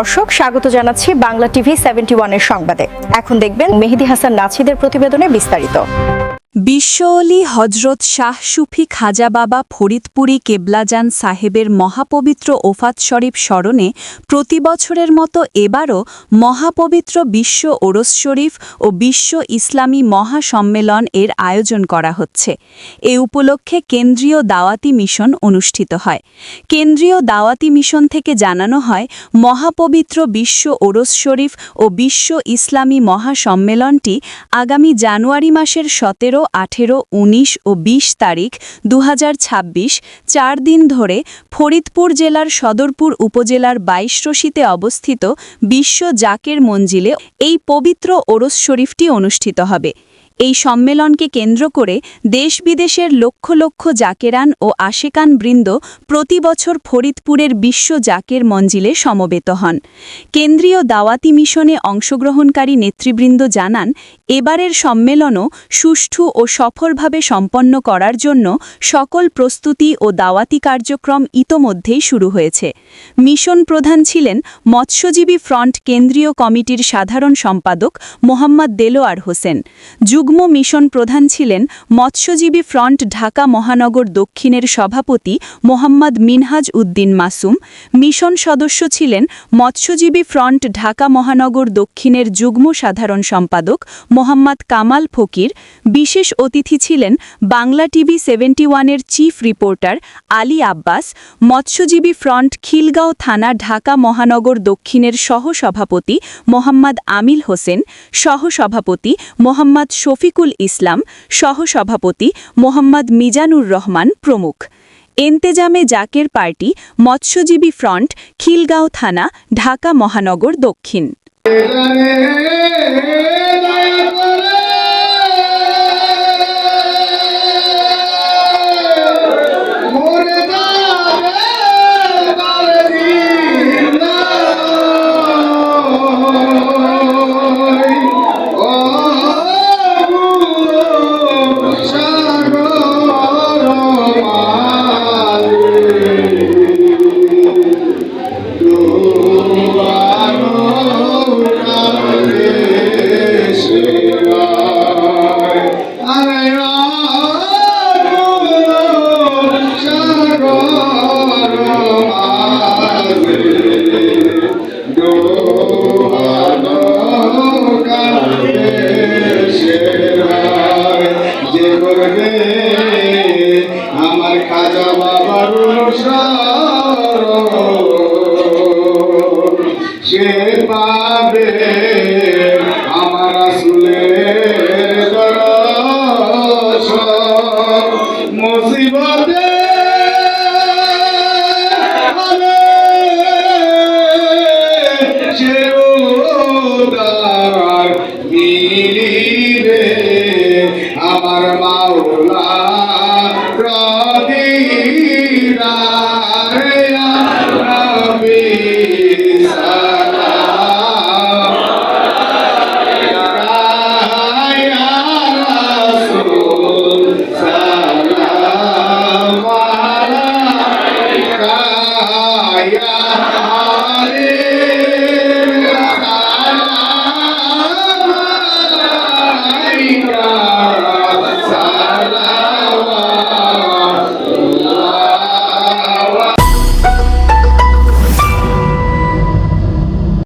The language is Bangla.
দর্শক, স্বাগত জানাচ্ছি বাংলা টিভি সেভেন্টি ওয়ানের সংবাদে। এখন দেখবেন মেহেদি হাসান নাছিদের প্রতিবেদনে বিস্তারিত। বিশ্বলি হজরত শাহ সুফি খাজা বাবা ফরিদপুরি কেবলাজান সাহেবের মহাপবিত্র ওফাত শরীফ স্মরণে প্রতি বছরের মতো এবারও মহাপবিত্র বিশ্ব ওরস শরীফ ও বিশ্ব ইসলামী মহাসম্মেলন এর আয়োজন করা হচ্ছে। এ উপলক্ষে কেন্দ্রীয় দাওয়াতি মিশন অনুষ্ঠিত হয়। কেন্দ্রীয় দাওয়াতি মিশন থেকে জানানো হয়, মহাপবিত্র বিশ্ব ওরস শরীফ ও বিশ্ব ইসলামী মহাসম্মেলনটি আগামী জানুয়ারি মাসের সতেরো আঠেরো, উনিশ ও ২০ তারিখ দু চার দিন ধরে ফরিদপুর জেলার সদরপুর উপজেলার বাইশরশিতে অবস্থিত বিশ্ব জাকের মঞ্জিলে এই পবিত্র ওরস শরীফটি অনুষ্ঠিত হবে। এই সম্মেলনকে কেন্দ্র করে দেশ বিদেশের লক্ষ লক্ষ জাকেরান ও আশেকান বৃন্দ প্রতি বছর ফরিদপুরের বিশ্ব জাকের মঞ্জিলে সমবেত হন। কেন্দ্রীয় দাওয়াতি মিশনে অংশগ্রহণকারী নেতৃবৃন্দ জানান, এবারের সম্মেলনও সুষ্ঠু ও সফলভাবে সম্পন্ন করার জন্য সকল প্রস্তুতি ও দাওয়াতি কার্যক্রম ইতোমধ্যেই শুরু হয়েছে। মিশন প্রধান ছিলেন মৎস্যজীবী ফ্রন্ট কেন্দ্রীয় কমিটির সাধারণ সম্পাদক মোহাম্মদ দেলোয়ার হোসেন। যুগ্ম মিশন প্রধান ছিলেন মৎস্যজীবী ফ্রন্ট ঢাকা মহানগর দক্ষিণের সভাপতি মোহাম্মদ মিনহাজ উদ্দিন মাসুম, মিশন সদস্য ছিলেন মৎস্যজীবী ফ্রন্ট ঢাকা মহানগর দক্ষিণের যুগ্ম সাধারণ সম্পাদক মোহাম্মদ কামাল ফকির, বিশেষ অতিথি ছিলেন বাংলা টিভি সেভেন্টি ওয়ানের চিফ রিপোর্টার আলী আব্বাস, মৎস্যজীবী ফ্রন্ট খিলগাঁও থানা ঢাকা মহানগর দক্ষিণের সহসভাপতি মোহাম্মদ আমিল হোসেন, সহসভাপতি মোহাম্মদ শফিকুল ইসলাম সহসভাপতি মোহাম্মদ মিজানুর রহমান প্রমুখ এন্তেজামে জাকের পার্টি মৎস্যজীবী ফ্রন্ট খিলগাঁও থানা ঢাকা মহানগর দক্ষিণ আমার খাজা বাবার সে পাবে আমার আসুলের দরস মুসিবতে মিলিবে আমার মাওলা